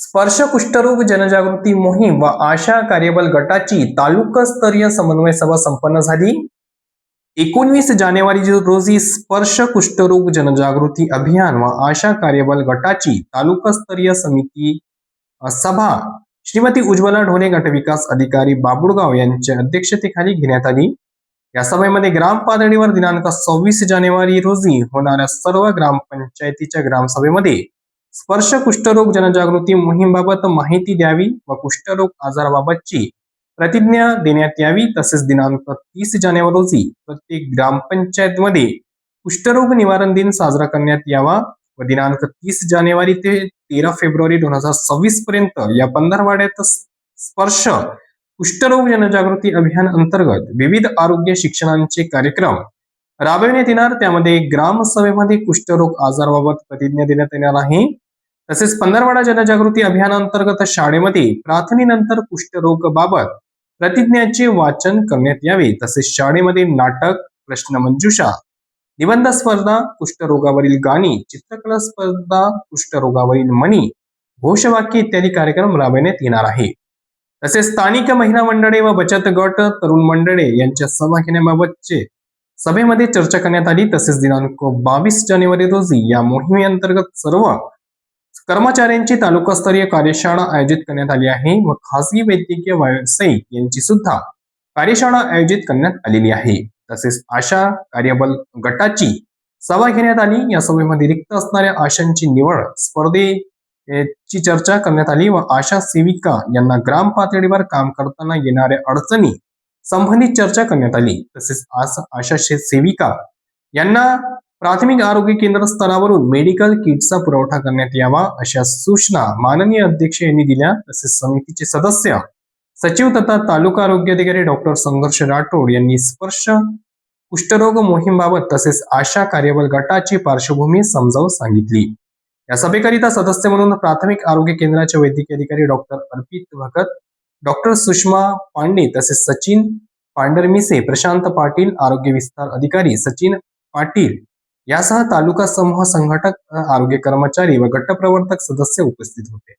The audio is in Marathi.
स्पर्श कुष्ठरोग जनजागृती मोहीम व आशा कार्यबल गटाची तालुकास्तरीय समन्वय सभा संपन्न झाली. एकोणवीस जानेवारी रोजी स्पर्श कुष्ठरोग जनजागृती अभियान व आशा कार्यबल गटाची तालुकास्तरीय समिती सभा श्रीमती उज्ज्वला गट गटविकास अधिकारी बाबुळगाव यांच्या अध्यक्षतेखाली घेण्यात आली. या सभेमध्ये ग्राम पातळीवर दिनांक सव्वीस जानेवारी रोजी होणाऱ्या सर्व ग्रामपंचायतीच्या ग्रामसभेमध्ये स्पर्श कुष्ठरोग जनजागृती मोहीमबाबत माहिती द्यावी व कुष्ठरोग आजाराबाबतची प्रतिज्ञा देण्यात यावी. तसेच दिनांक तीस जानेवारी रोजी प्रत्येक ग्रामपंचायतमध्ये कुष्ठरोग निवारण दिन साजरा करण्यात यावा व दिनांक तीस जानेवारी ते तेरा फेब्रुवारी दोन हजार सव्वीस पर्यंत या पंधरवाड्यात स्पर्श कुष्ठरोग जनजागृती अभियान अंतर्गत विविध आरोग्य शिक्षणांचे कार्यक्रम राबविण्यात येणार. त्यामध्ये ग्रामसभेमध्ये कुष्ठरोग आजाराबाबत प्रतिज्ञा देण्यात येणार आहे. तसेच पंधरवाडा जनजागृती अभियानांतर्गत शाळेमध्ये प्रार्थनेनंतर कुष्ठरोग बाबत प्रतिज्ञाचे वाचन करण्यात यावे. तसेच शाळेमध्ये नाटक प्रश्नमंजुषा निबंध स्पर्धा कुष्ठरोगावरील गाणी चित्रकला स्पर्धा कुष्ठरोगावरील मणी घोषवाक्य इत्यादी कार्यक्रम राबविण्यात येणार आहे. तसेच स्थानिक महिला मंडळे व बचत गट तरुण मंडळे यांच्या सभा घेण्याबाबतचे सभेमध्ये चर्चा करण्यात आली. तसेच दिनांक बावीस जानेवारी रोजी या मोहिमेअंतर्गत सर्व कर्मचाऱ्यांची तालुकास्तरीय कार्यशाळा आयोजित करण्यात आली आहे. व खासगी वैद्यकीय व्यावसायिक यांची सुद्धा कार्यशाळा आयोजित करण्यात आलेली आहे. तसेच आशा कार्यबल गटाची सभा घेण्यात आली. या सभेमध्ये रिक्त असणाऱ्या आशांची निवड स्पर्धेची चर्चा करण्यात आली व आशा सेविका यांना ग्राम पातळीवर काम करताना येणाऱ्या अडचणी संबंधित चर्चा करण्यात आली. तसेच आशा सेविका यांना प्राथमिक आरोग्य केंद्र स्तरावरून मेडिकल किटचा पुरवठा करण्यात यावा अशा सूचना माननीय अध्यक्ष यांनी दिल्या. तसेच समितीचे सदस्य सचिव तथा तालुका आरोग्य अधिकारी डॉक्टर संघर्ष राठोड यांनी स्पर्श कुष्ठरोग मोहीमबाबत तसेच आशा कार्यबल गटाची पार्श्वभूमी समजावून सांगितली. या सभेकरिता सदस्य म्हणून प्राथमिक आरोग्य केंद्राचे वैद्यकीय अधिकारी डॉक्टर अर्पित भगत डॉक्टर सुषमा पांडे तसेच सचिन पांढरमिसे प्रशांत पाटील आरोग्य विस्तार अधिकारी सचिन पाटील यासह तालुका समूह संघटक आरोग्य कर्मचारी व गटप्रवर्तक सदस्य उपस्थित होते.